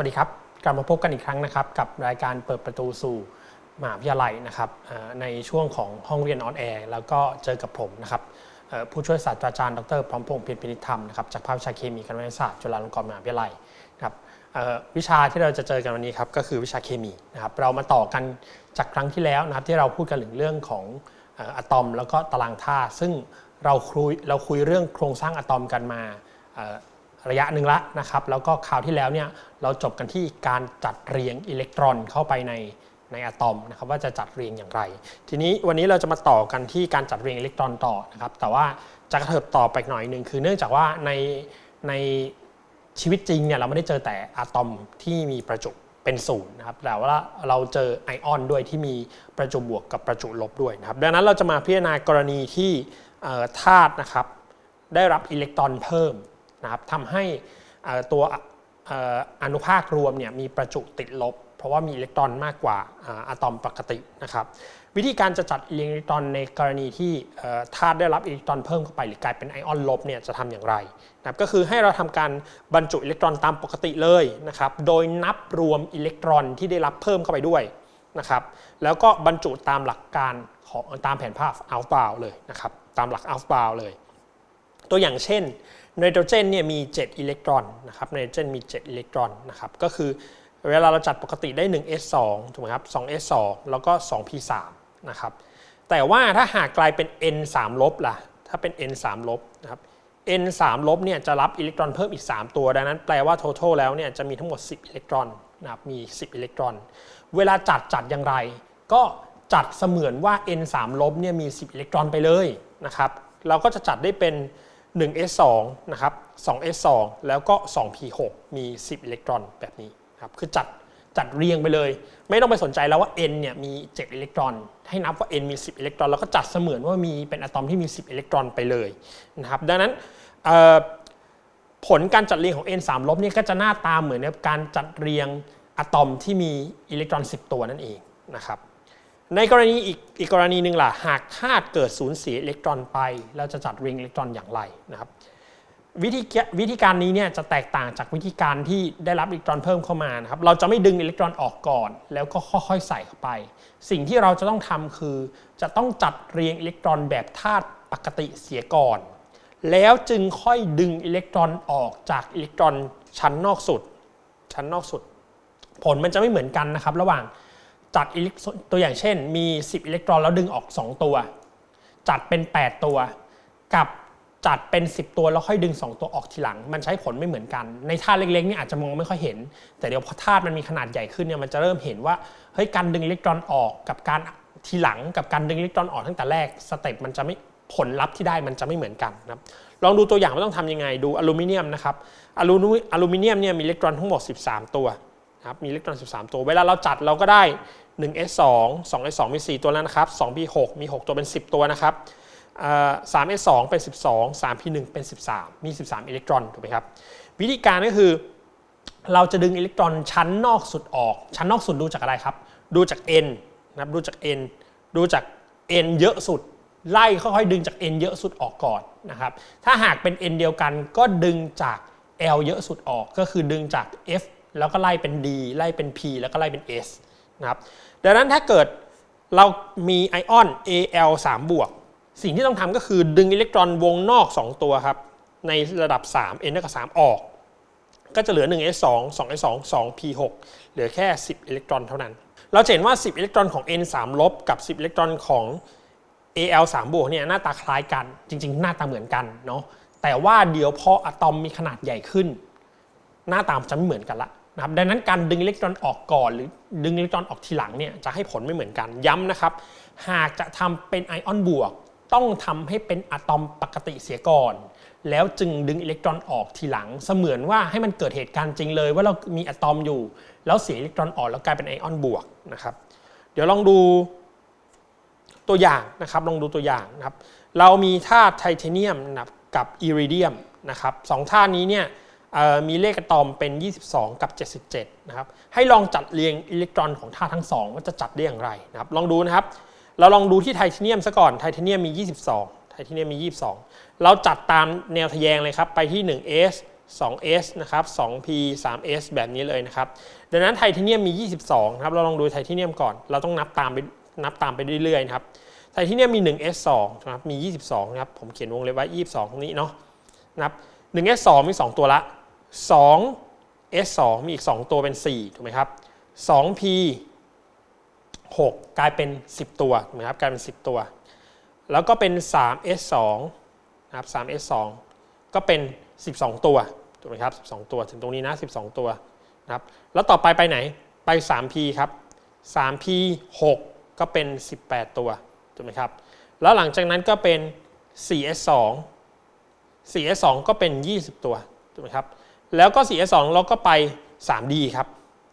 วัสดีครับ กลับมาพบกันอีกครั้งนะครับ กับรายการเปิดประตูสู่มหาวิทยาลัยนะครับในช่วงของห้องเรียนออนแอร์แล้วก็เจอกับผมนะครับผู้ช่วยศาสตราจารย์ดรพร้อมพงษ์เพียรพินิธรรมนะครับจากภาควิชาเคมีคณะวิทยาศาสตร์จุฬาลงกรณ์มหาวิทยาลัยนะครับวิชาที่เราจะเจอกันวันนี้ครับก็คือวิชาเคมีนะครับเรามาต่อกันจากครั้งที่แล้วนะครับที่เราพูดกันถึงเรื่องของอะตอมแล้วก็ตารางธาตุซึ่งเราคุยเราคุยเรื่องโครงสร้างอะตอมกันมา ระยะหนึ่งละนะครับ แล้วก็คราวที่แล้วเนี่ยเราจบกันที่การจัดเรียงอิเล็กตรอนเข้าไปในในอะตอมนะครับว่าจะจัดเรียงอย่างไร ทีนี้วันนี้เราจะมาต่อกันที่การจัดเรียงอิเล็กตรอนต่อนะครับแต่ว่าจะกระเถิบต่อไปหน่อยหนึ่งคือเนื่องจากว่าในในชีวิตจริงเนี่ยเราไม่ได้เจอแต่อะตอมที่มีประจุเป็นศูนย์นะครับแต่ว่าเราเจอไอออนด้วยที่มีประจุบวกกับประจุลบด้วยนะครับดังนั้นเราจะมาพิจารณากรณีที่ธาตุนะครับได้รับอิเล็กตรอนเพิ่ม นะครับทำให้ตัวอนุภาครวมเนี่ยมีประจุติดลบ เพราะว่ามีอิเล็กตรอนมากกว่าอะตอมปกตินะครับวิธีการจะจัดอิเล็กตรอนในกรณีที่ธาตุได้รับอิเล็กตรอนเพิ่มเข้าไปหรือกลายเป็นไอออนลบเนี่ยจะทำอย่างไรนะครับก็คือให้เราทำการบรรจุอิเล็กตรอนตามปกติเลยนะครับโดยนับรวมอิเล็กตรอนที่ได้รับเพิ่มเข้าไปด้วยนะครับแล้วก็บรรจุตามหลักการของตามแผนภาพอัลฟาเลยนะครับตามหลักอัลฟาเลย ตัวอย่างเช่น ไนโตรเจนเนี่ยมี 7 อิเล็กตรอนนะครับไนโตรเจนมี 7 อิเล็กตรอนนะครับก็คือเวลาเราจัดปกติได้ 1s2 ถูกไหมครับ 2s2 แล้วก็ 2p3 นะครับแต่ว่าถ้าหากกลายเป็น n3 ลบล่ะถ้าเป็น n3 ลบนะครับ n3 ลบเนี่ยจะรับอิเล็กตรอนเพิ่มอีก 3 ตัว ดังนั้นแปลว่า total แล้วเนี่ยจะมีทั้งหมด 10 อิเล็กตรอนนะครับมี 10 อิเล็กตรอน เวลาจัดจัดอย่างไร ก็จัดเสมือนว่า n3 ลบเนี่ยมี 10 อิเล็กตรอนไปเลยนะครับเราก็จะจัดได้เป็น 1s2 นะครับ 2s2 แล้วก็ 2p6 มี 10 อิเล็กตรอนแบบนี้ครับคือจัดจัดเรียงไปเลย ไม่ต้องไปสนใจแล้วว่า n เนี่ยมี 7 อิเล็กตรอน ให้นับว่า n มี 10 อิเล็กตรอน แล้วก็จัดเสมือนว่ามีเป็นอะตอมที่มี 10 อิเล็กตรอนไปเลยนะครับดังนั้นผลการจัดเรียงของ n 3ลบเนี่ยก็จะหน้าตาเหมือนกับการจัดเรียงอะตอมที่มีอิเล็กตรอน 10 ตัวนั่นเองนะครับ ในกรณีอีกอีกกรณีหนึ่งล่ะ หากธาตุเกิดสูญเสียอิเล็กตรอนไป เราจะจัดเรียงอิเล็กตรอนอย่างไรนะครับวิธีวิธีการนี้เนี่ยจะแตกต่างจากวิธีการที่ได้รับอิเล็กตรอนเพิ่มเข้ามานะครับเราจะไม่ดึงอิเล็กตรอนออกก่อน แล้วก็ค่อยๆใส่เข้าไป สิ่งที่เราจะต้องทำคือ จะต้องจัดเรียงอิเล็กตรอนแบบธาตุปกติเสียก่อน แล้วจึงค่อยดึงอิเล็กตรอนออกจากอิเล็กตรอนชั้นนอกสุด ชั้นนอกสุด ผลมันจะไม่เหมือนกันนะครับ ระหว่าง จัดอิเล็กตัวอย่างเช่น มี 10 อิเล็กตรอนแล้วดึงออก 2 ตัว จัดเป็น 8 ตัว กับจัดเป็น 10 ตัวแล้วค่อยดึง 2 ตัวออกทีหลัง มันใช้ผลไม่เหมือนกัน ในธาตุเล็กๆนี่อาจจะมองไม่ค่อยเห็น แต่เดี๋ยวพอธาตุมันมีขนาดใหญ่ขึ้นเนี่ยมันจะเริ่มเห็นว่าเฮ้ยการดึงอิเล็กตรอนออกกับการทีหลังกับการดึงอิเล็กตรอนออกตั้งแต่แรกสเต็ปมันจะไม่ผลลัพธ์ที่ได้มันจะไม่เหมือนกันนะครับลองดูตัวอย่างว่าต้องทำยังไงดูอลูมิเนียมนะครับอลูอลูมิเนียมเนี่ยมีอิเล็กตรอนทั้งหมด 13 ตัว ครับมีอิเล็กตรอน 13 ตัว เวลาเราจัดเราก็ได้ 1s2 2s2 มี 4 ตัวแล้วนะครับ 2p6 มี 6 ตัวเป็น 10 ตัวนะครับ 3s2 เป็น 12 3p1 เป็น 13 มี 13 อิเล็กตรอนถูกไหมครับ วิธีการก็คือเราจะดึงอิเล็กตรอนชั้นนอกสุดออก ชั้นนอกสุดดูจากอะไรครับ ดูจาก n นะครับดูจาก n ดูจาก n เยอะสุด ไล่ค่อยๆดึงจาก n เยอะสุดออกก่อนนะครับ ถ้าหากเป็น n เดียวกันก็ดึงจาก l เยอะสุดออก ก็คือดึงจาก f แล้วก็ไล่เป็น d ไล่เป็น p แล้วก็ไล่เป็น s นะครับดังนั้นถ้าเกิดเรามีไอออน Al 3 บวก สิ่งที่ต้องทำก็คือดึงอิเล็กตรอนวงนอก 2 ตัวครับ ในระดับ 3 n เท่ากับ3ออก ก็จะเหลือ 1s2 2s2 2p6 เหลือแค่ 10 อิเล็กตรอนเท่านั้น เราเห็นว่า 10 อิเล็กตรอนของ n 3ลบกับ 10 อิเล็กตรอนของ al 3บวกเนี่ยหน้าตาคล้ายกัน จริง ๆ หน้าตาเหมือนกันเนาะแต่ว่าเดี๋ยวพออะตอมมีขนาดใหญ่ขึ้น หน้าตามนจะไม่เหมือนกันละ นะครับดังนั้นการดึงอิเล็กตรอนออกก่อน หรือดึงอิเล็กตรอนออกทีหลังเนี่ยจะให้ผลไม่เหมือนกันย้ำนะครับ หากจะทำเป็นไอออนบวก ต้องทำให้เป็นอะตอมปกติเสียก่อน แล้วจึงดึงอิเล็กตรอนออกทีหลัง เสมือนว่าให้มันเกิดเหตุการณ์จริงเลยว่าเรามีอะตอมอยู่ แล้วเสียอิเล็กตรอนออกแล้วกลายเป็นไอออนบวกนะครับ เดี๋ยวลองดูตัวอย่างนะครับลองดูตัวอย่างนะครับ เรามีธาตุไทเทเนียมนะครับกับอิริเดียมนะครับสองธาตุนี้เนี่ย มีเลขอะตอมเป็น 22 กับ 77 นะครับ ให้ลองจัดเรียงอิเล็กตรอนของธาตุทั้งสองว่าจะจัดได้อย่างไรนะครับ ลองดูนะครับ เราลองดูที่ไทเทเนียมซะก่อน ไทเทเนียมมี 22 ไทเทเนียมมี 22 เราจัดตามแนวทะแยงเลยครับ ไปที่ 1s 2s นะครับ 2p 3s แบบนี้เลยนะครับ ดังนั้นไทเทเนียมมี 22 นะครับ เราลองดูไทเทเนียมก่อน เราต้องนับตามไปนับตามไปเรื่อยๆนะครับ ไทเทเนียมมี 1s2 นะครับ มี 22 นะครับ ผมเขียนวงเล็บไว้ 22 ตรงนี้เนาะ นะครับ 1s2 มี 2 ตัวละ 2s2 มีอีก 2 ตัวเป็น 4 ถูกไหมครับ 2p 6 กลายเป็น 10 ตัวถูกไหมครับ กลายเป็น 10 ตัว แล้วก็เป็น 3s2 นะครับ 3s2 ก็เป็น 12 ตัวถูกไหมครับ 12 ตัวถึงตรงนี้นะ 12 ตัวนะครับ แล้วต่อไปไปไหน ไป 3p ครับ 3p 6 ก็เป็น 18 ตัวถูกไหมครับ แล้วหลังจากนั้นก็เป็น 4s2 4s2 ก็เป็น 20 ตัวถูกไหมครับ แล้วก็ 4s2 เราก็ไป 3d ครับ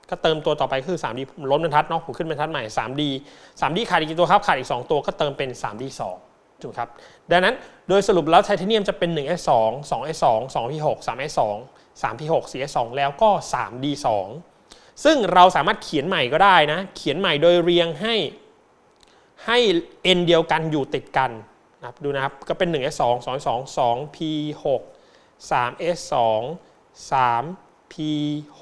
ก็เติมตัวต่อไปคือ 3D ล้มบรรทัดเนาะผมขึ้นบรรทัดใหม่ 3D 3D ขาดอีกกี่ตัวครับ ขาดอีก 2 ตัวก็เติมเป็น 3D 2ถูกครับ ดังนั้นโดยสรุปแล้วไทเทเนียมจะเป็น 1S2 2S2 2P6 3S2 3P6 4S2 แล้วก็ 3D 2 ซึ่งเราสามารถเขียนใหม่ก็ได้นะ เขียนใหม่โดยเรียงให้ให้ n เดียวกันอยู่ติดกันนะครับดูนะครับ ก็เป็น 1S2 2S2 2P6 3S2 3P6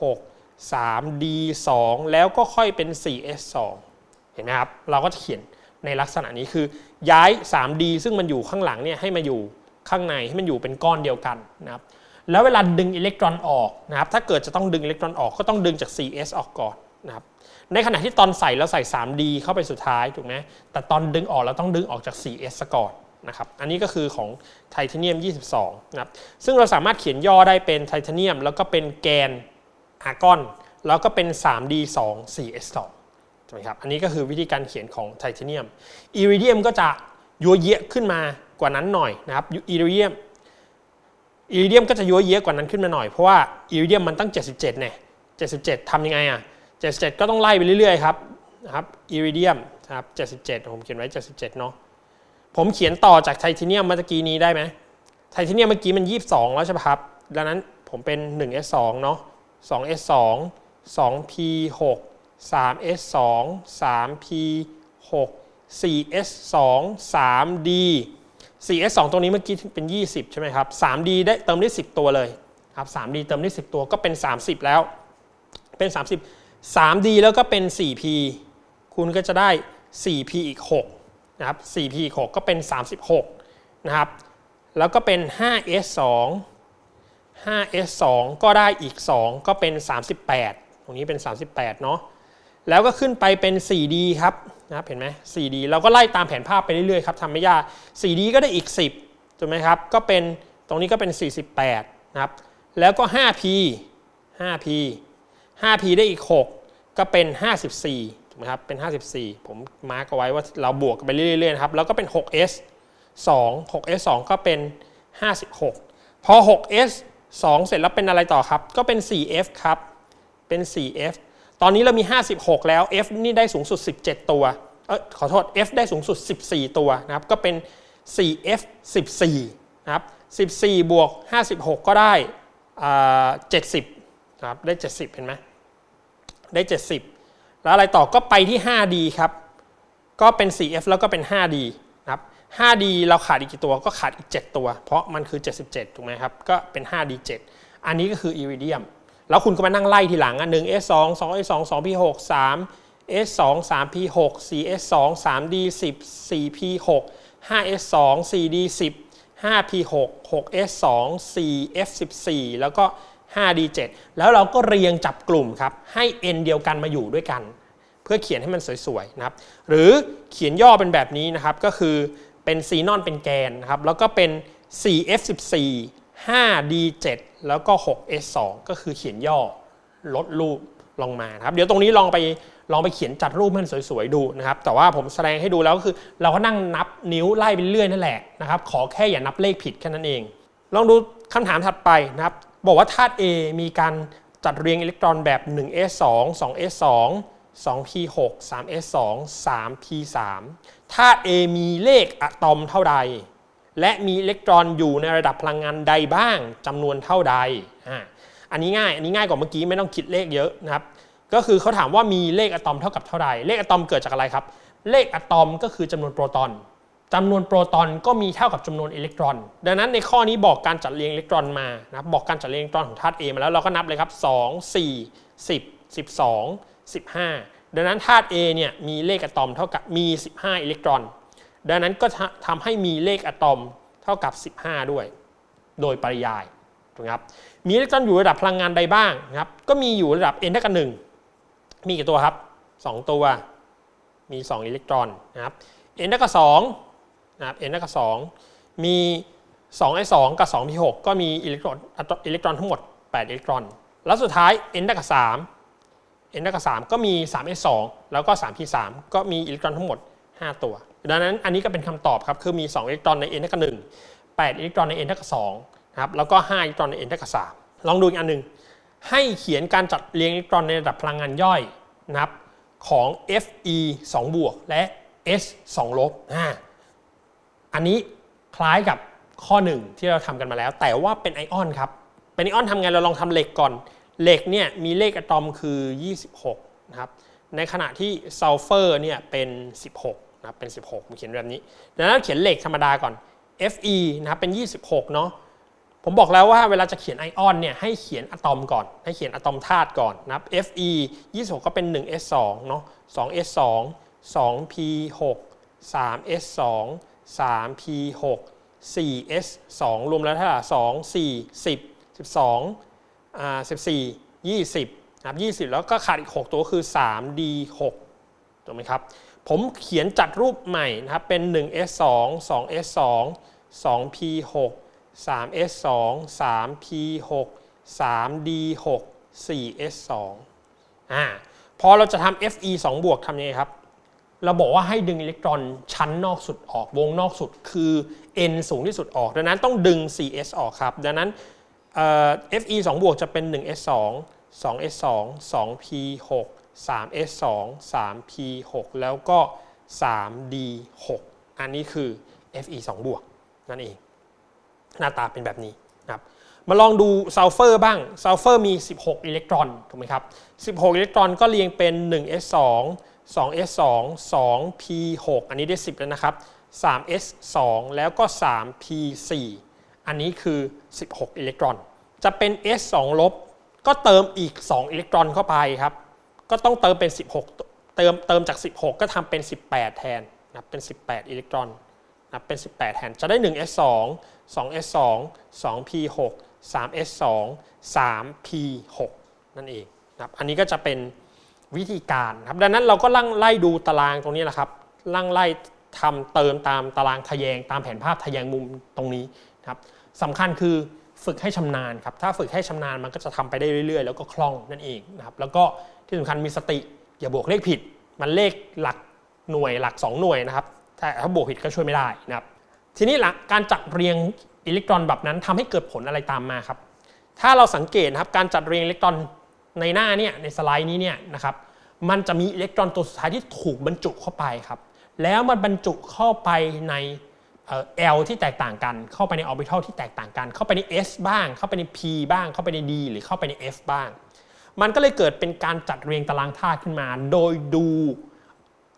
3D2 แล้วก็ค่อยเป็น 4S2 เห็นไหมครับ เราก็จะเขียนในลักษณะนี้คือย้าย 3D ซึ่งมันอยู่ข้างหลังเนี่ยให้มาอยู่ข้างในให้มันอยู่เป็นก้อนเดียวกันนะครับแล้วเวลาดึงอิเล็กตรอนออกนะครับถ้าเกิดจะต้องดึงอิเล็กตรอนออกก็ต้องดึงจาก 4S ออกก่อนนะครับในขณะที่ตอนใส่เราใส่ 3D เข้าไปสุดท้ายถูกไหมแต่ตอนดึงออกเราต้องดึงออกจาก 4S ก่อน นะครับ อันนี้ก็คือของไทเทเนียม 22 นะครับ ซึ่งเราสามารถเขียนย่อได้เป็นไทเทเนียม แล้วก็เป็นแกนอาร์กอน แล้วก็เป็น 3D2 4S2 ใช่ไหมครับ อันนี้ก็คือวิธีการเขียนของไทเทเนียม อิริเดียมก็จะยัวเยะขึ้นมากว่านั้นหน่อยนะครับ อิริเดียม อิริเดียมก็จะยัวเยะกว่านั้นขึ้นมาหน่อย เพราะว่าอิริเดียมมันตั้ง 77เนี่ย77ทำยังไงอะ77 ก็ต้องไล่ไปเรื่อยๆครับนะครับ อิริเดียมนะครับ77 ผมเขียนไว้ 77 เนาะ ผมเขียนต่อจากไทเทเนียมเมื่อกี้นี้ได้ไหมไทเทเนียมเมื่อกี้มัน 22 แล้วใช่ไหมครับ ดังนั้นผมเป็น 1S2 เนาะ 2S2 2P6 3S2 3P6 4S2 3D 4S2 ตรงนี้เมื่อกี้เป็น 20 ใช่ไหมครับ 3D ได้เติมได้ 10 ตัวเลยครับ 3D เติมได้ 10 ตัวก็เป็น 30 แล้ว เป็น 30 3D แล้วก็เป็น 4P คุณก็จะได้ 4P อีก 6 นะครับ 4p6 ก็เป็น 36 นะครับ แล้วก็เป็น 5S2 5S2 ก็ได้อีก 2 ก็เป็น 38 ตรงนี้เป็น 38 เนาะ แล้วก็ขึ้นไปเป็น 4D ครับนะครับเห็นไหม 4D เราก็ไล่ตามแผนภาพไปเรื่อยๆครับทำไม่ยาก 4D ก็ได้อีก 10ถูกไหมครับ ก็เป็นตรงนี้ก็เป็น 48 นะครับ แล้วก็ 5P 5P 5P ได้อีก 6 ก็เป็น 54 ถูกไหมครับเป็น 54 ผมมาร์กเอาไว้ว่าเราบวกกันไปเรื่อยๆนะครับแล้วก็เป็น 6S 2 6S 2 ก็เป็น 56 พอ 6S 2 เสร็จแล้วเป็นอะไรต่อครับ ก็เป็น 4F ครับเป็น 4F ตอนนี้เรามี 56 แล้ว F นี่ได้สูงสุด 17 ตัวเออขอโทษ F ได้สูงสุด 14 ตัวนะครับก็เป็น 4F 14นะครับ14 บวก 56 ก็ได้อ่า70นะครับได้ 70 เห็นไหมได้ 70 แล้วอะไรต่อก็ไปที่ 5D ครับ ก็เป็น 4F แล้วก็เป็น 5D นะครับ 5D เราขาดอีกกี่ตัวก็ขาดอีก 7 ตัว เพราะมันคือ 77 ถูกไหมครับ ก็เป็น 5D 7 อันนี้ก็คืออิริเดียม แล้วคุณก็มานั่งไล่ทีหลังอะ1 S2 2 S2 2 P6 3 S2 3 P6 4 S2 3D 10 4 P6 5 S2 4D 10 5 P6 6 S2 4 F14 แล้วก็ 5D 7 แล้วเราก็เรียงจับกลุ่มครับให้ N เดียวกันมาอยู่ด้วยกัน เพื่อเขียนให้มันสวยๆนะครับหรือเขียนย่อเป็นแบบนี้นะครับก็คือเป็นซีนอนเป็นแกนนะครับแล้วก็เป็น 4F14 5D7 แล้วก็ 6S2 ก็คือเขียนย่อลดรูปลงมาครับ เดี๋ยวตรงนี้ลองไปลองไปเขียนจัดรูปให้มันสวยๆดูนะครับ แต่ว่าผมแสดงให้ดูแล้วก็คือ เราก็นั่งนับนิ้วไล่ไปเรื่อยนั่นแหละนะครับ ขอแค่อย่านับเลขผิดแค่นั้นเอง ลองดูคำถามถัดไปนะครับ บอกว่าธาตุ A มีการจัดเรียงอิเล็กตรอนแบบ 1s2 2s2 2p6 3s2 3p3 ธาตุ A มีเลขอะตอมเท่าใด และมีอิเล็กตรอนอยู่ในระดับพลังงานใดบ้างจำนวนเท่าใดอ่าอันนี้ง่าย อันนี้ง่ายกว่าเมื่อกี้ไม่ต้องคิดเลขเยอะนะครับ ก็คือเขาถามว่ามีเลขอะตอมเท่ากับเท่าใด เลขอะตอมเกิดจากอะไรครับ เลขอะตอมก็คือจำนวนโปรตอน จำนวนโปรตอนก็มีเท่ากับจำนวนอิเล็กตรอน ดังนั้นในข้อนี้บอกการจัดเรียงอิเล็กตรอนมานะบบอกการจัดเรียงอิเล็กตรอนของธาตุ A มาแล้วเราก็นับเลยครับ 2 4 10 12 15 ดังนั้นธาตุ A เนี่ยมีเลขอะตอมเท่ากับมี 15 อิเล็กตรอน ดังนั้นก็ทำให้มีเลขอะตอมเท่ากับ 15 ด้วย โดยปริยายถูกครับ มีอิเล็กตรอนอยู่ระดับพลังงานใดบ้างนะครับ ก็มีอยู่ระดับ n เท่ากับ1มีกี่ตัวครับ 2 ตัว มี 2 อิเล็กตรอนนะครับ n เท่ากับ2 นะครับ n เท่ากับ2มี 2 s 2 กับ 2 p 6 ก็มีอิเล็กตรอนอิเล็กตรอนทั้งหมด 8 อิเล็กตรอน แล้วสุดท้าย n เท่ากับ3 n เท่ากับ3ก็มี 3 s 2 แล้วก็ 3 p 3 ก็มีอิเล็กตรอนทั้งหมด 5 ตัว ดังนั้นอันนี้ก็เป็นคำตอบครับ คือมี 2 อิเล็กตรอนใน n เท่ากับ1 8 อิเล็กตรอนใน n เท่ากับ2นะครับ แล้วก็ 5 อิเล็กตรอนใน n เท่ากับ3ลองดูอีกอันหนึ่ง ให้เขียนการจัดเรียงอิเล็กตรอนในระดับพลังงานย่อยนะครับของ Fe 2 บวก และ S 2 ลบ อันนี้คล้ายกับข้อ 1 ที่เราทำกันมาแล้ว แต่ว่าเป็นไอออนครับ เป็นไอออนทำไงเราลองทำเหล็กก่อน เหล็กเนี่ยมีเลขอะตอมคือ 26 นะครับ ในขณะที่ซัลเฟอร์เนี่ยเป็น 16 นะครับ เป็น 16ผมเขียนแบบนี้ดังนั้นเขียนเหล็กธรรมดาก่อน Fe นะครับเป็น 26 เนาะผมบอกแล้วว่าเวลาจะเขียนไอออนเนี่ยให้เขียนอะตอมก่อน ให้เขียนอะตอมธาตุก่อนนะครับ Fe 26 ก็เป็น 1s2 เนาะ 2s2 2p6 3s2 3p6 4s2 รวมแล้วเท่าไหร่2 4 10 12อ่า14 20นะครับ20 แล้วก็ขาดอีก 6 ตัวคือ 3d6 ถูกไหมครับ ผมเขียนจัดรูปใหม่นะครับ เป็น 1s2 2s2 2p6 3s2 3p6 3d6 4s2 อ่าพอเราจะทำ fe 2 บวกทำยังไงครับ เราบอกว่าให้ดึงอิเล็กตรอนชั้นนอกสุดออกวงนอกสุดคือ n สูงที่สุดออก ดังนั้นต้องดึง 4s ออกครับ ดังนั้นเอ่อ fe 2 บวกจะเป็น 1s2 2s2 2p6 3s2 3p6 แล้วก็ 3d6 อันนี้คือ fe 2 บวกนั่นเอง หน้าตาเป็นแบบนี้นะครับมาลองดูซัลเฟอร์บ้างซัลเฟอร์มี 16 อิเล็กตรอนถูกไหมครับ 16 อิเล็กตรอนก็เรียงเป็น 1s2 2s2 2p6 อันนี้ได้ 10 แล้วนะครับ 3s2 แล้วก็ 3p4 อันนี้คือ 16 อิเล็กตรอน จะเป็น s2 ลบก็เติมอีก 2 อิเล็กตรอนเข้าไปครับ ก็ต้องเติมเป็น 16 เติมเติมจาก 16 ก็ทำเป็น 18 แทนนะเป็น 18 อิเล็กตรอนนับเป็น 18 แทน จะได้ 1s2 2s2 2p6 3s2 3p6 นั่นเองนะครับอันนี้ก็จะเป็น วิธีการครับดังนั้นเราก็ลั่งไล่ดูตารางตรงนี้แหละครับลั่งไล่ทำเติมตามตารางทะแยง ตามแผนภาพทะแยงมุมตรงนี้ครับสำคัญคือฝึกให้ชำนาญครับถ้าฝึกให้ชำนาญมันก็จะทำไปได้เรื่อยๆ แล้วก็คล่องนั่นเองนะครับแล้วก็ที่สำคัญมีสติอย่าบวกเลขผิด มันเลขหลักหน่วยหลัก 2 หน่วยนะครับถ้าถ้าบวกผิดก็ช่วยไม่ได้นะครับทีนี้หลักการจัดเรียงอิเล็กตรอนแบบนั้นทำให้เกิดผลอะไรตามมาครับถ้าเราสังเกตนะครับการจัดเรียงอิเล็กตรอน ในหน้าเนี่ยในสไลด์นี้เนี่ยนะครับมันจะมีอิเล็กตรอนตัวสุดท้ายที่ถูกบรรจุเข้าไปครับแล้วมันบรรจุเข้าไปในเอ่อ L ที่แตกต่างกัน เข้าไปในออร์บิทัลที่แตกต่างกัน เข้าไปใน S บ้าง เข้าไปใน P บ้าง เข้าไปใน D หรือเข้าไปใน F บ้าง มันก็เลยเกิดเป็นการจัดเรียงตารางธาตุขึ้นมา โดยดู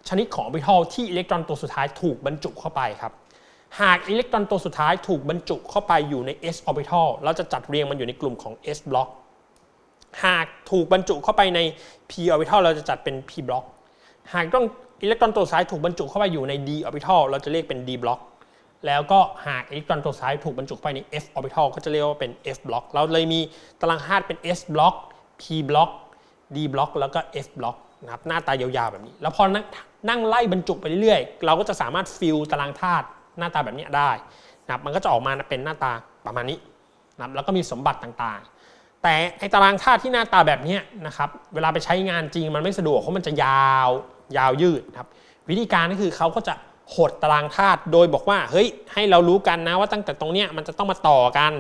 ชนิดของออร์บิทัลที่อิเล็กตรอนตัวสุดท้ายถูกบรรจุเข้าไปครับ หากอิเล็กตรอนตัวสุดท้ายถูกบรรจุเข้าไปอยู่ใน s orbital เราจะจัดเรียงมันอยู่ในกลุ่มของ s block หากถูกบรรจุเข้าไปใน p orbital เราจะจัดเป็น p block หากต้องอิเล็กตรอนตัวสุดท้ายถูกบรรจุเข้าไปอยู่ใน d orbital เราจะเรียกเป็น d block แล้วก็หากอิเล็กตรอนตัวสุดท้ายถูกบรรจุไปใน f orbital ก็จะเรียกว่าเป็น f block เราเลยมีตารางธาตุเป็น s block p block d block แล้วก็ f block นะครับหน้าตายาวๆแบบนี้ แล้วพอนั่งนั่งไล่บรรจุไปเรื่อยๆ เราก็จะสามารถฟิลตารางธาตุหน้าตาแบบนี้ได้นะครับมันก็จะออกมาเป็นหน้าตาประมาณนี้นะครับแล้วก็มีสมบัติต่างๆ แต่ไอตารางธาตุที่หน้าตาแบบนี้นะครับเวลาไปใช้งานจริงมันไม่สะดวกเพราะมันจะยาวยาวยืดครับวิธีการก็คือเขาก็จะหดตารางธาตุโดยบอกว่าเฮ้ยให้เรารู้กันนะว่าตั้งแต่ตรงเนี้ยมันจะต้องมาต่อกัน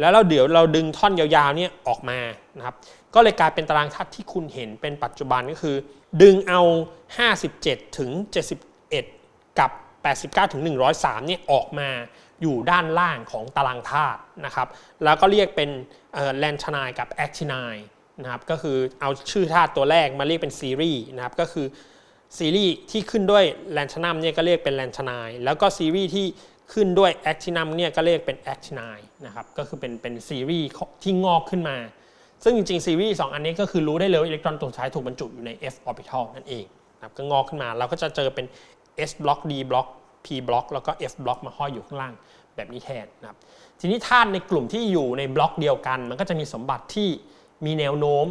แล้วเราเดี๋ยวเราดึงท่อนยาวๆเนี่ยออกมานะครับก็เลยกลายเป็นตารางธาตุที่คุณเห็นเป็นปัจจุบันก็คือ ดึงเอา 57 ถึง 71 กับ 89 ถึง 103เนี่ยออกมา อยู่ด้านล่างของตารางธาตุนะครับ แล้วก็เรียกเป็นแลนชนายกับแอคชินายนะครับ ก็คือเอาชื่อธาตุตัวแรกมาเรียกเป็นซีรีส์นะครับ ก็คือซีรีส์ที่ขึ้นด้วยแลนชนัมเนี่ยก็เรียกเป็นแลนชนาย แล้วก็ซีรีส์ที่ขึ้นด้วยแอคทินัมเนี่ยก็เรียกเป็นแอคทินายนะครับ ก็คือเป็นเป็นซีรีส์ที่งอกขึ้นมา ซึ่งจริงๆซีรีส์สองอันนี้ก็คือรู้ได้เลยว่าอิเล็กตรอนตัวท้ายถูกบรรจุอยู่ใน f orbital นั่นเองนะครับก็งอกขึ้นมาเราก็จะเจอเป็น s block d block p block แล้วก็ f block มาห้อยอยู่ข้างล่างแบบนี้แทนนะครับทีนี้ธาตุในกลุ่มที่อยู่ในบล็อกเดียวกัน มันก็จะมีสมบัติที่มีแนวโน้ม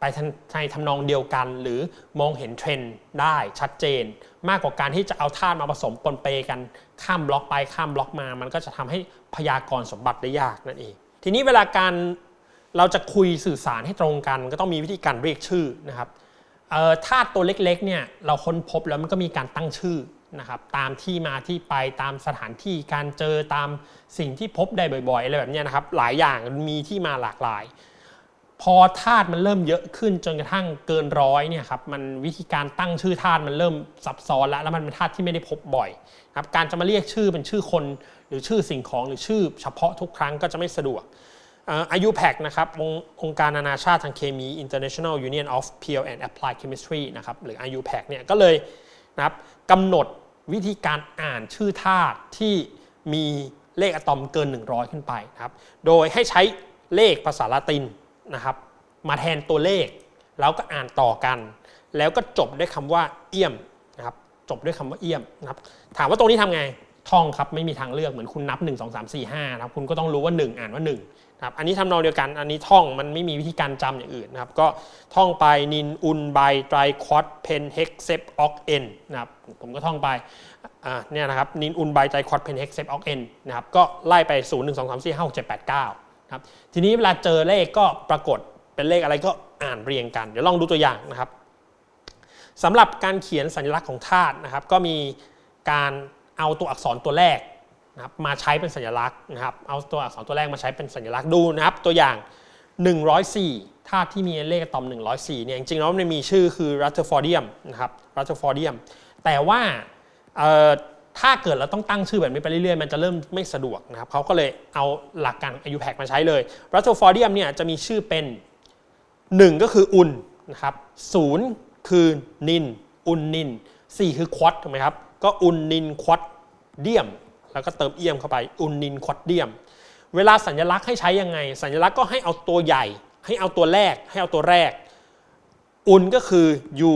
ไปในทำนองเดียวกัน หรือมองเห็นเทรนด์ได้ชัดเจน มากกว่าการที่จะเอาธาตุมาผสมปนเปกันข้ามบล็อกไปข้ามบล็อกมา มันก็จะทำให้พยากรณ์สมบัติได้ยากนั่นเอง ทีนี้เวลาการเราจะคุยสื่อสารให้ตรงกันก็ต้องมีวิธีการเรียกชื่อนะครับธาตุตัวเล็กๆเนี่ยเราค้นพบแล้วมันก็มีการตั้งชื่อ นะครับตามที่มาที่ไปตามสถานที่การเจอตามสิ่งที่พบได้บ่อยๆอะไรแบบนี้นะครับหลายอย่างมีที่มาหลากหลาย พอธาตุมันเริ่มเยอะขึ้นจนกระทั่งเกินร้อยเนี่ยครับมันวิธีการตั้งชื่อธาตุมันเริ่มซับซ้อนแล้วแล้วมันเป็นธาตุที่ไม่ได้พบบ่อยครับการจะมาเรียกชื่อเป็นชื่อคน หรือชื่อสิ่งของหรือชื่อเฉพาะทุกครั้งก็จะไม่สะดวกอายุแพกนะครับองค์องค์การนานาชาติทางเคมี International Union of Pure and Applied Chemistry นะครับหรือ IUPAC เนี่ยก็เลยนะครับกำหนด วิธีการอ่านชื่อธาตุที่มีเลขอะตอมเกิน 100 ขึ้นไปนะครับ โดยให้ใช้เลขภาษาละตินนะครับ มาแทนตัวเลข แล้วก็อ่านต่อกัน แล้วก็จบด้วยคำว่าเอี่ยมนะครับ จบด้วยคำว่าเอี่ยมนะครับ ถามว่าตรงนี้ทำไงท่องครับไม่มีทางเลือกเหมือนคุณนับ 1 2 3 4 5นะครับคุณก็ต้องรู้ว่า 1 อ่านว่า1นะ ครับอันนี้ทำนองเดียวกัน อันนี้ท่องมันไม่มีวิธีการจำอย่างอื่นนะครับ ก็ท่องไปนินอุนไบไตรคอดเพนเฮกเซปออกเอนนะครับผมก็ท่องไปเนี่ยนะครับนินอุนไบไตรคอดเพนเฮกเซปออกเอนนะครับก็ไล่ไป 0 1 2 3 4 5 6 7 8 9ครับทีนี้เวลาเจอเลขก็ปรากฏเป็นเลขอะไรก็อ่านเรียงกัน เดี๋ยวลองดูตัวอย่างนะครับสำหรับการเขียนสัญลักษณ์ของธาตุนะครับ ก็มีการเอาตัวอักษรตัวแรก นะครับมาใช้เป็นสัญลักษณ์นะครับเอาตัวอักษรตัวแรกมาใช้เป็นสัญลักษณ์ดูนะครับตัวอย่าง 104ธาตุที่มีเลขอะตอม 104เนี่ยจริงๆแล้วมันมีชื่อคือ Rutherfordium นะครับ Rutherfordium แต่ว่าถ้าเกิดเราต้องตั้งชื่อแบบนี้ไปเรื่อยๆ มันจะเริ่มไม่สะดวกนะครับเขาก็เลยเอาหลักการอายุแพกมาใช้เลย Rutherfordium เนี่ยจะมีชื่อเป็น 1 ก็คืออุนนะครับ0คือนิน อุนนิน 4 คือควอตถูกไหมครับก็อุนนินควอตเดียม แล้วก็เติมเอียมเข้าไปอุนนินควอตเดียม เวลาสัญลักษณ์ให้ใช้ยังไง สัญลักษณ์ก็ให้เอาตัวใหญ่ ให้เอาตัวแรก ให้เอาตัวแรก อุนก็คือ u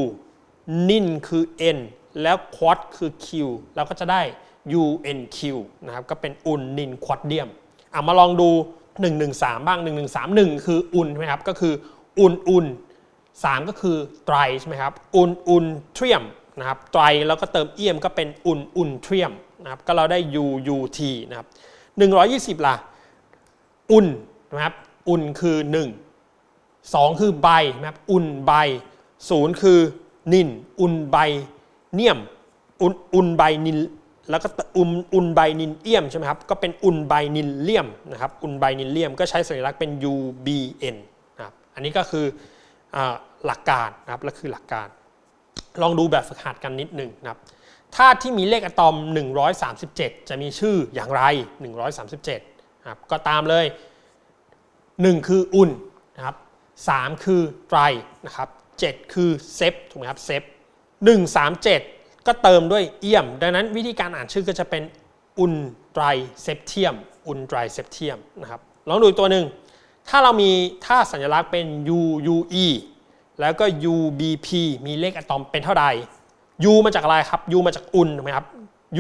นินคือ n แล้วควอตคือ q เราก็จะได้ unq นะครับก็เป็นอุนนินควอตเดียมเอามาลองดู 113 บ้าง 1131 คืออุนใช่ไหมครับก็คืออุนอุน3ก็คือไตรใช่ไหมครับอุนอุนเทียมนะครับไตรแล้วก็เติมเอี่ยมก็เป็นอุนอุนเทียม นะครับก็เราได้ uut นะครับ120ล่ะอุนนะครับอุนคือ 1 2 คือใบนะครับอุนใบ 0 คือนิน อุนใบเนียม อุนอุนใบนินแล้วก็อุนอุนใบนินเอียมใช่ไหมครับก็เป็นอุนใบนินเลี่ยมนะครับอุนใบนินเลี่ยมก็ใช้สัญลักษณ์เป็น ubn นะครับอันนี้ก็คืออหลักการนะครับและคือหลักการ ลองดูแบบฝึกหัดกันนิดหนึ่งนะครับ ธาตุที่มีเลขอะตอม 137 จะมีชื่ออย่างไร 137ครับก็ตามเลย 1 คืออุนนะครับ3คือไตรนะครับ7คือเซฟถูกไหมครับเซฟ137 ก็เติมด้วยเอี่ยม ดังนั้นวิธีการอ่านชื่อก็จะเป็นอุนไตรเซปเทียมอุนไตรเซปเทียมนะครับลองดูตัวหนึ่งถ้าเรามีท่าสัญลักษณ์เป็น UUE แล้วก็ UBP มีเลขอะตอมเป็นเท่าใด U มาจากอะไรครับ U มาจากอุนถูกไหมครับ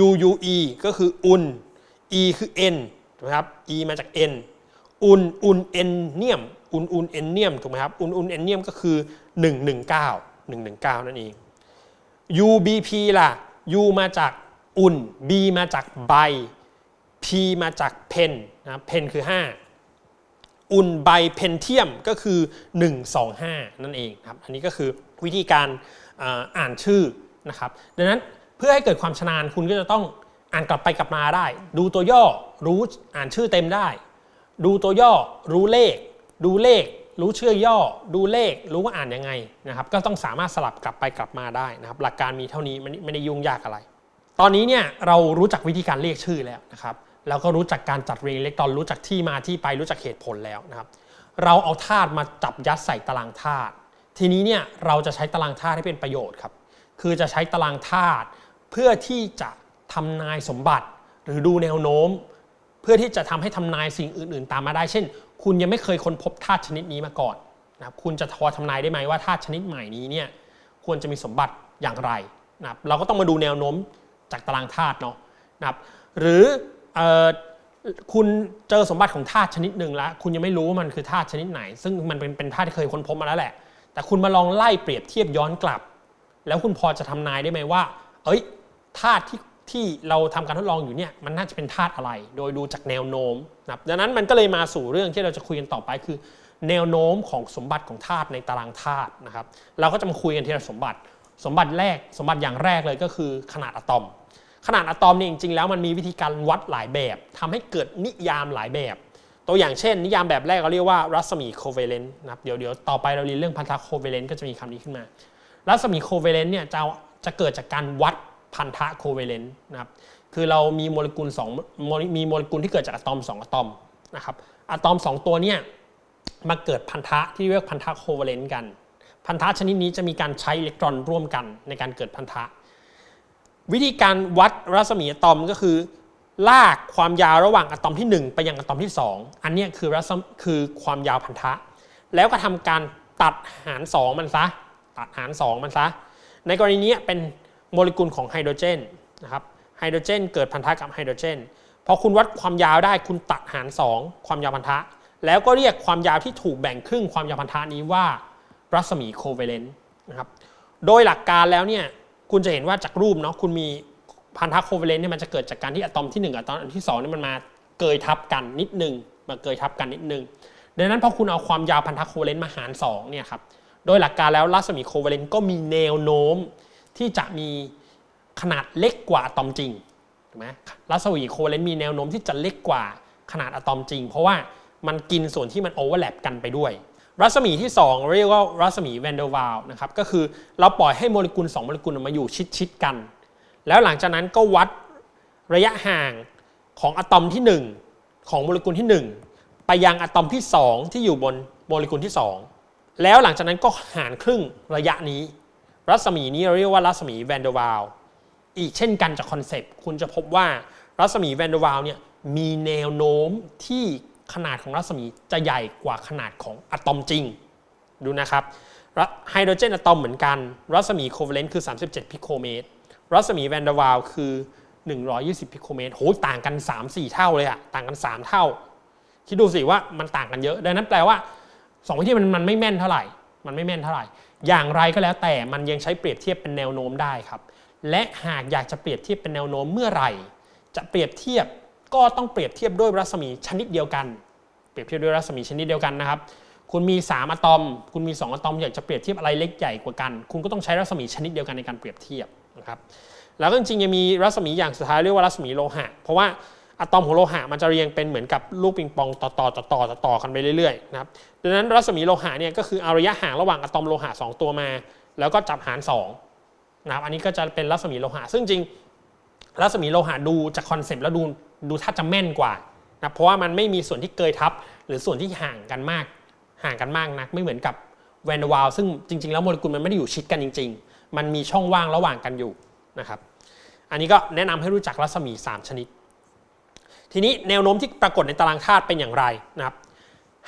UUE ก็คืออุน E คือ N ถูกไหมครับ E มาจาก N อุนอุนเอนเนียมอุนอุนเอนเนียมถูกไหมครับอุนอุนเอนเนียมก็คือ 119 119 นั่นเอง UBP ล่ะ U มาจากอุน B มาจากใบ P มาจากเพนนะเพนคือ 5 อุนไบเพนเทียมก็คือ 125 นั่นเองครับ อันนี้ก็คือวิธีการอ่านชื่อ นะครับดังนั้นเพื่อให้เกิดความชนาญคุณก็จะต้องอ่านกลับไปกลับมาได้ ดูตัวย่อรู้อ่านชื่อเต็มได้ ดูตัวย่อรู้เลข ดูเลข รู้ชื่อย่อ ดูเลข รู้ว่าอ่านยังไงนะครับก็ต้องสามารถสลับกลับไปกลับมาได้นะครับหลักการมีเท่านี้ไม่ได้ยุ่งยากอะไร ตอนนี้เนี่ยเรารู้จักวิธีการเรียกชื่อแล้วนะครับแล้วก็รู้จักการจัดเรียงอิเล็กตรอนรู้จักที่มาที่ไปรู้จักเหตุผลแล้วนะครับ เราเอาธาตุมาจับยัดใส่ตารางธาตุทีนี้เนี่ยเราจะใช้ตารางธาตุให้เป็นประโยชน์ครับ คือจะใช้ตารางธาตุเพื่อที่จะทำนายสมบัติ หรือดูแนวโน้ม เพื่อที่จะทำให้ทำนายสิ่งอื่น ๆ ตามมาได้ เช่น คุณยังไม่เคยค้นพบธาตุชนิดนี้มาก่อนนะครับคุณจะทอทำนายได้ไหมว่าธาตุชนิดใหม่นี้เนี่ยควรจะมีสมบัติอย่างไรนะครับเราก็ต้องมาดูแนวโน้มจากตารางธาตุเนาะนะครับหรือเออคุณเจอสมบัติของธาตุชนิดหนึ่งแล้ว คุณยังไม่รู้ว่ามันคือธาตุชนิดไหน ซึ่งมันเป็นเป็นธาตุที่เคยค้นพบมาแล้วแหละ แต่คุณมาลองไล่เปรียบเทียบย้อนกลับ แล้วคุณพอจะทำนายได้ไหมว่า เอ้ยธาตุที่ที่เราทำการทดลองอยู่เนี่ยมันน่าจะเป็นธาตุอะไร โดยดูจากแนวโน้มนะครับดังนั้นมันก็เลยมาสู่เรื่องที่เราจะคุยกันต่อไปคือ แนวโน้มของสมบัติของธาตุในตารางธาตุนะครับ เราก็จะมาคุยกันทีละสมบัติ สมบัติแรกสมบัติอย่างแรกเลยก็คือขนาดอะตอม ขนาดอะตอมเนี่ยจริงๆแล้วมันมีวิธีการวัดหลายแบบทำให้เกิดนิยามหลายแบบ ตัวอย่างเช่น นิยามแบบแรกเราเรียกว่ารัศมีโคเวเลนต์นะครับเดี๋ยวเดี๋ยวต่อไปเราเรียนเรื่องพันธะโคเวเลนต์ก็จะมีคำนี้ขึ้นมา รัศมีโคเวเลนต์เนี่ยจะจะเกิดจากการวัดพันธะโคเวเลนต์นะครับคือเรามีโมเลกุล2โมเลมีโมเลกุลที่เกิดจากอะตอม 2 อะตอมนะครับอะตอม 2 ตัวเนี่ยมาเกิดพันธะที่เรียกพันธะโคเวเลนต์กัน พันธะชนิดนี้จะมีการใช้อิเล็กตรอนร่วมกันในการเกิดพันธะ วิธีการวัดรัศมีอะตอมก็คือ ลากความยาวระหว่างอะตอมที่ 1 ไปยังอะตอมที่ 2 อันนี้คือรัศมคือความยาวพันธะ แล้วก็ทำการตัดหาร 2 มันซะ หาร 2 มันซะ ในกรณีนี้เป็นโมเลกุลของไฮโดรเจนนะครับไฮโดรเจน เกิดพันธะกับไฮโดรเจนพอคุณวัดความยาวได้คุณตัดหาร 2 ความยาวพันธะ แล้วก็เรียกความยาวที่ถูกแบ่งครึ่งความยาวพันธะนี้ว่ารัศมีโคเวเลนต์นะครับโดยหลักการแล้วเนี่ยคุณจะเห็นว่าจากรูปเนาะคุณมีพันธะโคเวเลนต์เนี่ยมันจะเกิดจากการที่อะตอมที่1กับอะตอมที่2เนี่ยมันมาเกยทับกันนิดนึงมาเกยทับกันนิดนึงดังนั้นพอคุณเอาความยาวพันธะโคเวเลนต์มาหาร2เนี่ยครับ โดยหลักการแล้วรัศมีโคเวเลนต์ก็มีแนวโน้มที่จะมีขนาดเล็กกว่าอะตอมจริงถูกไหมรัศมีโคเวเลนต์มีแนวโน้มที่จะเล็กกว่าขนาดอะตอมจริง เพราะว่ามันกินส่วนที่มันโอเวอร์แลปกันไปด้วย รัศมีที่ 2 เรียกว่ารัศมีแวนเดอร์วาลนะครับก็คือเราปล่อยให้โมเลกุล 2 โมเลกุลมาอยู่ชิดๆกัน แล้วหลังจากนั้นก็วัดระยะห่างของอะตอมที่ 1 ของโมเลกุลที่ 1 ไปยังอะตอมที่ 2 ที่อยู่บนโมเลกุลที่ 2 แล้วหลังจากนั้นก็หารครึ่งระยะนี้ รัศมีนี้เราเรียกว่ารัศมีแวนเดอร์วาลอีกเช่นกันจากคอนเซปต์คุณจะพบว่ารัศมีแวนเดอร์วาลเนี่ยมีแนวโน้มที่ขนาดของรัศมีจะใหญ่กว่าขนาดของอะตอมจริง ดูนะครับไฮโดรเจนอะตอมเหมือนกัน รัศมีโคเวเลนต์คือ 37 พิโคเมตร รัศมีแวนเดอร์วาลคือ 120 พิโคเมตรโหต่างกัน 3-4 เท่าเลยอะต่างกัน 3 เท่า คิดดูสิว่ามันต่างกันเยอะ ดังนั้นแปลว่า 2วิธีมันมันไม่แม่นเท่าไหร่ มันไม่แม่นเท่าไหร่ อย่างไรก็แล้วแต่มันยังใช้เปรียบเทียบเป็นแนวโน้มได้ครับ และหากอยากจะเปรียบเทียบเป็นแนวโน้มเมื่อไหร่ จะเปรียบเทียบก็ต้องเปรียบเทียบด้วยรัศมีชนิดเดียวกัน เปรียบเทียบด้วยรัศมีชนิดเดียวกันนะครับ คุณมี 3อะตอม คุณมี 2อะตอมอยากจะเปรียบเทียบอะไรเล็กใหญ่กว่ากัน คุณก็ต้องใช้รัศมีชนิดเดียวกันในการเปรียบเทียบนะครับ แล้วก็จริงๆยังมีรัศมีอย่างสุดท้ายเรียกว่ารัศมีโลหะ เพราะว่า อะตอมของโลหะมันจะเรียงเป็นเหมือนกับลูกปิงปองต่อๆต่อๆต่อๆต่อกันไปเรื่อยๆนะครับดังนั้นรัศมีโลหะเนี่ยก็คือเอาระยะห่างระหว่างอะตอมโลหะ2 ตัวมา แล้วก็จับหาร2นะครับอันนี้ก็จะเป็นรัศมีโลหะ ซึ่งจริงรัศมีโลหะดูจากคอนเซปต์แล้วดูดูถ้าจะแม่นกว่านะเพราะว่ามันไม่มีส่วนที่เกยทับ หรือส่วนที่ห่างกันมาก ห่างกันมากนัก ไม่เหมือนกับแวนเดอร์วาลซึ่งจริง ๆ แล้วโมเลกุลมันไม่ได้อยู่ชิดกันจริง ๆ มันมีช่องว่างระหว่างกันอยู่นะครับอันนี้ก็แนะนำให้รู้จักรัศมี 3 ชนิด ทีนี้แนวโน้มที่ปรากฏในตารางธาตุเป็นอย่างไรนะครับ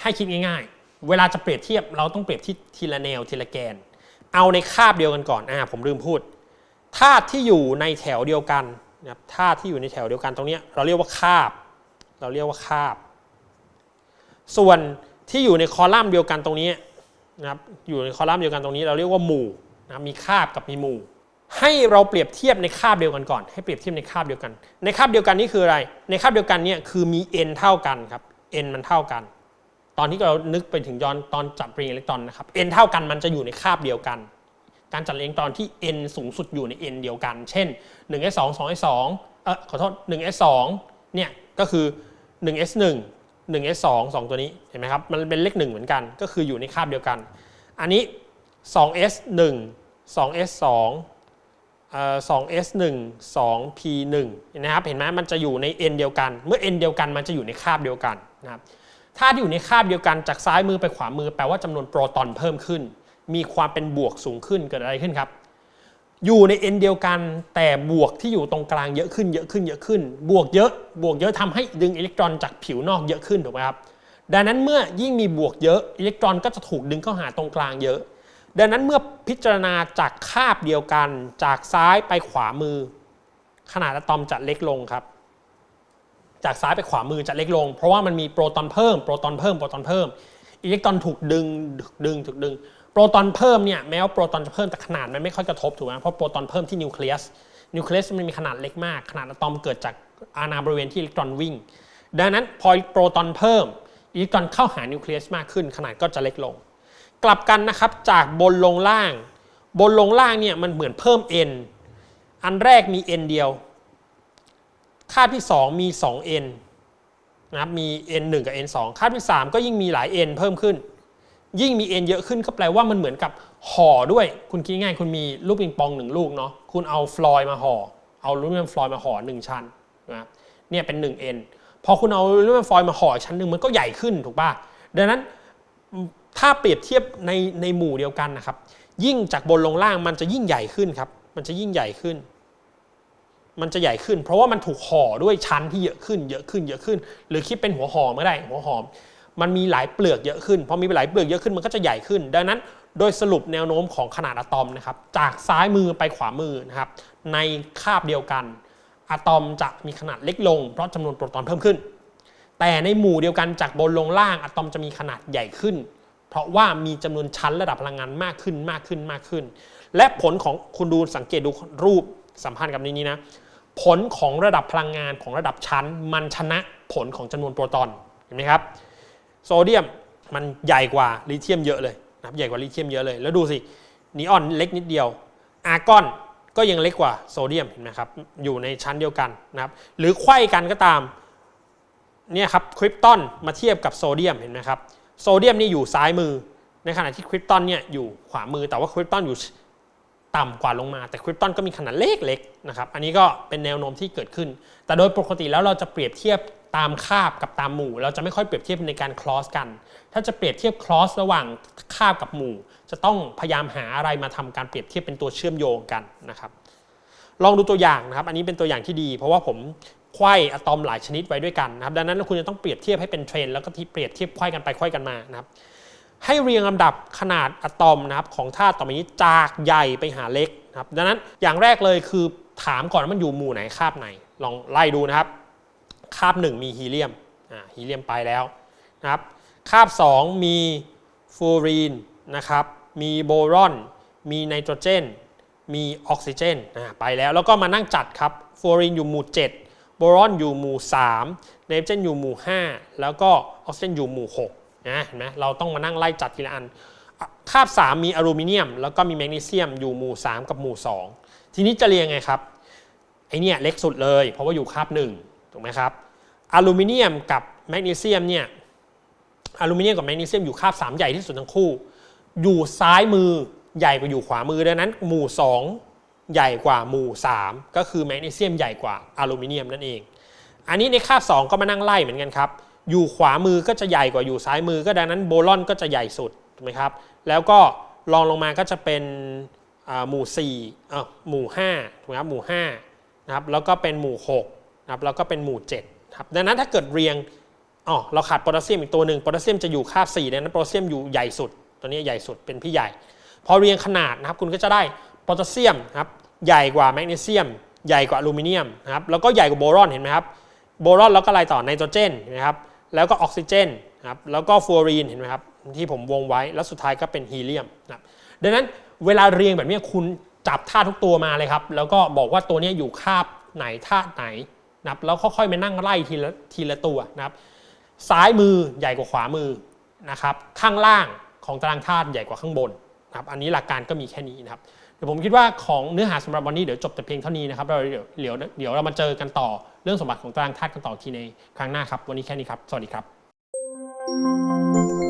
ให้คิดง่ายๆ เวลาจะเปรียบเทียบเราต้องเปรียบที่ทีละแนวทีละแกน เอาในคาบเดียวกันก่อนอ่าผมลืมพูดธาตุที่อยู่ในแถวเดียวกันนะครับธาตุที่อยู่ในแถวเดียวกันตรงนี้เราเรียกว่าคาบ เราเรียกว่าคาบ ส่วนที่อยู่ในคอลัมน์เดียวกันตรงนี้นะครับอยู่ในคอลัมน์เดียวกันตรงนี้ เราเรียกว่าหมู่นะมีคาบกับมีหมู่ ให้เราเปรียบเทียบในคาบเดียวกันก่อน ให้เปรียบเทียบในคาบเดียวกัน ในคาบเดียวกันนี่คืออะไร ในคาบเดียวกันเนี่ยคือมี n เท่ากันครับ n มันเท่ากัน ตอนที่เรานึกไปถึงย้อนตอนจัดเรียงอิเล็กตรอนนะครับ n เท่ากันมันจะอยู่ในคาบเดียวกัน การจัดเรียงอิเล็กตรอนที่ n สูงสุดอยู่ใน n เดียวกัน เช่น 1s 2 2s 2 เออขอโทษ 1s 2 เนี่ยก็คือ 1s 1 1s 2 2 ตัวนี้เห็นไหมครับมันเป็นเลข1เหมือนกัน ก็คืออยู่ในคาบเดียวกัน อันนี้ 2s 1 2s1 2 p 1 นะครับเห็นไหมมันจะอยู่ใน n เดียวกัน เมื่อ n เดียวกันมันจะอยู่ในคาบเดียวกันนะครับถ้าที่อยู่ในคาบเดียวกันจากซ้ายมือไปขวามือแปลว่าจำนวนโปรตอนเพิ่มขึ้น มีความเป็นบวกสูงขึ้นเกิดอะไรขึ้นครับ อยู่ในเอ็นเดียวกัน แต่บวกที่อยู่ตรงกลางเยอะขึ้นเยอะขึ้นเยอะขึ้น บวกเยอะบวกเยอะทำให้ดึงอิเล็กตรอนจากผิวนอกเยอะขึ้นถูกไหมครับดังนั้นเมื่อยิ่งมีบวกเยอะอิเล็กตรอนก็จะถูกดึงเข้าหาตรงกลางเยอะ ดังนั้นเมื่อพิจารณาจากคาบเดียวกัน จากซ้ายไปขวามือ ขนาดอะตอมจะเล็กลงครับ จากซ้ายไปขวามือจะเล็กลง เพราะว่ามันมีโปรตอนเพิ่มโปรตอนเพิ่มโปรตอนเพิ่มอิเล็กตรอนถูกดึงถูกดึงถูกดึง โปรตอนเพิ่มเนี่ยแม้ว่าโปรตอนจะเพิ่มแต่ขนาดมันไม่ค่อยกระทบถูกไหมเพราะโปรตอนเพิ่มที่นิวเคลียสนิวเคลียสมันมีขนาดเล็กมาก ขนาดอะตอมเกิดจากอาณาบริเวณที่อิเล็กตรอนวิ่ง ดังนั้นพอโปรตอนเพิ่มอิเล็กตรอนเข้าหานิวเคลียสมากขึ้น ขนาดก็จะเล็กลง กลับกันนะครับจากบนลงล่าง บนลงล่างเนี่ยมันเหมือนเพิ่ม n อันแรกมี n เดียว คาบที่ 2 มี 2n นะครับมี n 1 กับ n 2คาบที่ 3 ก็ยิ่งมีหลาย n เพิ่มขึ้น ยิ่งมี n เยอะขึ้นก็แปลว่ามันเหมือนกับห่อด้วย คุณคิดง่ายคุณมีลูกปิงปองหนึ่งลูกเนาะคุณเอาฟลอยด์มาห่อเอาลูกปิงฟลอยด์มาห่อหนึ่งชั้นนะครับเนี่ยเป็น 1n พอคุณเอาลูกปิงฟลอยด์มาห่อชั้นหนึ่งมันก็ใหญ่ขึ้นถูกป่ะดังนั้น ถ้าเปรียบเทียบในในหมู่เดียวกันนะครับ ยิ่งจากบนลงล่างมันจะยิ่งใหญ่ขึ้นครับ มันจะยิ่งใหญ่ขึ้น มันจะใหญ่ขึ้น เพราะว่ามันถูกห่อด้วยชั้นที่เยอะขึ้น เยอะขึ้นเยอะขึ้น หรือคิดเป็นหัวหอมก็ได้หัวหอม มันมีหลายเปลือกเยอะขึ้นพอมีหลายเปลือกเยอะขึ้นมันก็จะใหญ่ขึ้น ดังนั้น โดยสรุปแนวโน้มของขนาดอะตอมนะครับ จากซ้ายมือไปขวามือนะครับ ในคาบเดียวกันอะตอมจะมีขนาดเล็กลง เพราะจำนวนโปรตอนเพิ่มขึ้น แต่ในหมู่เดียวกันจากบนลงล่างอะตอมจะมีขนาดใหญ่ขึ้น เพราะว่ามีจำนวนชั้นระดับพลังงานมากขึ้นมากขึ้นมากขึ้น และผลของคุณดูสังเกตดูรูปสัมพันธ์กับนี้นะผลของระดับพลังงานของระดับชั้น มันชนะผลของจำนวนโปรตอนเห็นไหมครับโซเดียมมันใหญ่กว่าลิเธียมเยอะเลยนะครับใหญ่กว่าลิเธียมเยอะเลย แล้วดูสินีออนเล็กนิดเดียว อาร์กอนก็ยังเล็กกว่าโซเดียมเห็นไหมครับอยู่ในชั้นเดียวกันนะครับหรือไขว้กันก็ตามเนี่ยครับคริปตันมาเทียบกับโซเดียมเห็นไหมครับ โซเดียมนี่อยู่ซ้ายมือ ในขณะที่คริปตันเนี่ยอยู่ขวามือแต่ว่าคริปตันอยู่ต่ำกว่าลงมา แต่คริปตันก็มีขนาดเล็กๆนะครับอันนี้ก็เป็นแนวโน้มที่เกิดขึ้น แต่โดยปกติแล้วเราจะเปรียบเทียบตามคาบกับตามหมู่ เราจะไม่ค่อยเปรียบเทียบในการคลอสกัน ถ้าจะเปรียบเทียบคลอสระหว่างคาบกับหมู่ จะต้องพยายามหาอะไรมาทำการเปรียบเทียบเป็นตัวเชื่อมโยงกันนะครับลองดูตัวอย่างนะครับ อันนี้เป็นตัวอย่างที่ดี เพราะว่าผม ไขว้อะตอมหลายชนิดไว้ด้วยกันนะครับดังนั้นคุณจะต้องเปรียบเทียบให้เป็นเทรน แล้วก็ที่เปรียบเทียบไขว้กันไปไขว้กันมานะครับให้เรียงลำดับขนาดอะตอมนะครับของธาตุต่อไปนี้จากใหญ่ไปหาเล็กนะครับดังนั้นอย่างแรกเลยคือถามก่อนว่ามันอยู่หมู่ไหนคาบไหน ลองไล่ดูนะครับ คาบ 1 มีฮีเลียมอ่าฮีเลียมไปแล้วนะครับคาบ 2 มีฟูรีนนะครับมีโบรอน มีไนโตรเจน มีออกซิเจนอ่าไปแล้วแล้วก็มานั่งจัดครับฟูรีนอยู่หมู่ 7 บรอนอยู่หมู่ 3 ไนโตรเจนอยู่หมู่ 5 แล้วก็ออกซิเจนอยู่หมู่6นะเห็นไหมเราต้องมานั่งไล่จัดทีละอัน คาบ 3 มีอลูมิเนียม แล้วก็มีแมกนีเซียมอยู่หมู่ 3 กับหมู่ 2 ทีนี้จะเรียงไงครับ ไอเนี่ยเล็กสุดเลย เพราะว่าอยู่คาบหนึ่งถูกไหมครับ อลูมิเนียมกับแมกนีเซียมเนี่ยอลูมิเนียมกับแมกนีเซียมอยู่คาบ 3 ใหญ่ที่สุดทั้งคู่ อยู่ซ้ายมือใหญ่กว่าอยู่ขวามือดังนั้นหมู่ 2 ใหญ่กว่าหมู่ 3 ก็คือแมกนีเซียมใหญ่กว่าอลูมิเนียมนั่นเอง อันนี้ในคาบ 2 ก็มานั่งไล่เหมือนกันครับ อยู่ขวามือก็จะใหญ่กว่าอยู่ซ้ายมือ ก็ดังนั้นโบลอนก็จะใหญ่สุดถูกไหมครับ แล้วก็รองลงมาก็จะเป็นหมู่4เอ่อหมู่5ถูกไหมครับหมู่5นะครับแล้วก็เป็นหมู่6นะครับแล้วก็เป็นหมู่7ครับดังนั้นถ้าเกิดเรียงอ๋อเราขาดโพแทสเซียมอีกตัวหนึ่งโพแทสเซียมจะอยู่คาบ4ดังนั้นโพแทสเซียมอยู่ใหญ่สุด ตัวนี้ใหญ่สุดเป็นพี่ใหญ่ พอเรียงขนาดนะครับคุณก็จะได้ โพแทสเซียมครับใหญ่กว่าแมกนีเซียม ใหญ่กว่าอลูมิเนียมนะครับแล้วก็ใหญ่กว่าโบรอนเห็นไหมครับโบรอนแล้วก็อะไรต่อไนโตรเจนนไหมครับแล้วก็ออกซิเจนครับแล้วก็ฟลูออรีนเห็นไหมครับที่ผมวงไว้แล้วสุดท้ายก็เป็นฮีเลียมนะครับดังนั้นเวลาเรียงแบบนี้คุณจับธาตุทุกตัวมาเลยครับแล้วก็บอกว่าตัวนี้อยู่คาบไหนธาตุไหนนะครับแล้วค่อยๆมานั่งไล่ทีละทีละตัวนะครับซ้ายมือใหญ่กว่าขวามือนะครับข้างล่างของตารางธาตุใหญ่กว่าข้างบนนะครับอันนี้หลักการก็มีแค่นี้นะครับ ดี๋ยวผมคิดว่าของเนื้อหาสำหรับวันนี้เดี๋ยวจบแต่เพียงเท่านี้นะครับเราเดี๋ยวเดี๋ยวเดี๋ยวเรามาเจอกันต่อเรื่องสมบัติของตารางธาตุกันต่อทีในครั้งหน้าครับ วันนี้แค่นี้ครับ สวัสดีครับ